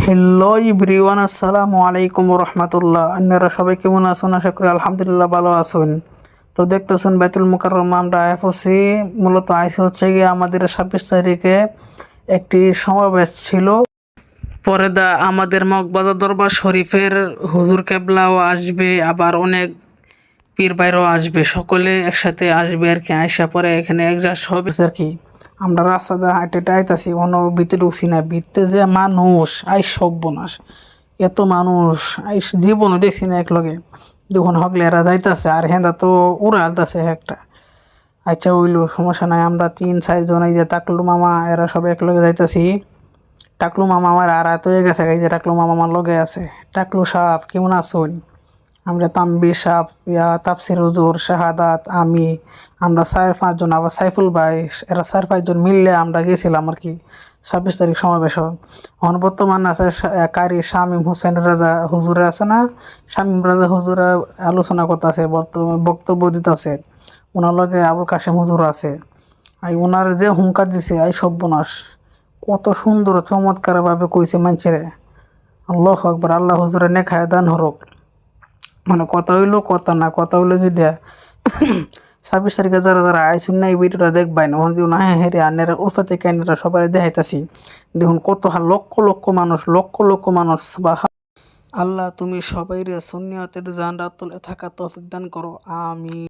Hello everyone আসসালামু আলাইকুম রহমতুল্লাহ আপনারা সবাই কেমন আছেন? আশা করি আলহামদুলিল্লাহ ভালো আছেন। তো দেখতেছেন বাইতুল মুকাররমা, আমরা এফওসি মূলত আইসি হচ্ছে গিয়ে আমাদের ছাব্বিশ তারিখে একটি সমাবেশ ছিল। পরে দা আমাদের মগবাজার দরবার শরীফের হুজুর কেবলাও আসবে, আবার অনেক পীর বাইরও আসবে। সকলে একসাথে আসবে আর কি। আইসা পরে এখানে একজাস্ট হবে আর কি। আমরা রাস্তা দিয়ে হাঁটে আইতাছি কোনো ভিতরে ঢুকছি না। ভিতরে যে মানুষ আই সর্বনাশ। এত মানুষ আই জীবনও দেখছি না একলগে। যখন হগলে এরা যাইতাছে, আর হেঁদা তো উড়ে আলতাছে একটা। আচ্ছা ওইলো সমস্যা নাই, আমরা তিন চারজন এই যে তাকলু মামা, এরা সব একলগে যাইতাছি। টাকলু মামা আমার আর এত হয়ে গেছে, এই যে টাকলু মামা আমার লগে আছে। টাকলু সাপ কেমন আছেন আমরা তাম্বি সাপ ইয়া তাপসির হুজুর, শাহাদাত, আমি, আমরা চার পাঁচজন আবার সাইফুল ভাই, এরা চার পাঁচজন মিললে আমরা গেছিলাম আর কি ছাব্বিশ তারিখ সমাবেশ। এখন বর্তমান আছে কারি শামীম হোসেন রাজা হুজুরে আছে না? শামীম রাজা হুজুরে আলোচনা করতেছে বর্তমান বক্তব্য দিতেছে। ওনার লগে আবুল কাশেম হুজুর আছে। আই ওনার যে হুঙ্কার দিছে, আই সর্বনাশ। কত সুন্দর চমৎকারভাবে কইছে মানুষের। আল্লাহ আকবর, আল্লাহ হুজুরে নেখায় দান হরক মানে কথা হইল কথা না কথা হইল যে দেয়া। ছাব্বিশ তারিখে যারা যারা আইসুন না এই ভিডিওটা দেখবাই না, ওখানে দেখুন হ্যাঁ হেরে আনেরা উরফা থেকে আনেরা সবাই দেখাইতাছি। দেখুন কত হা লক্ষ লক্ষ মানুষ, লক্ষ লক্ষ মানুষ বা আল্লাহ, তুমি সবাই রে সুন্নিয়তের জান রাত থাকা তৌফিক দান করো। আমি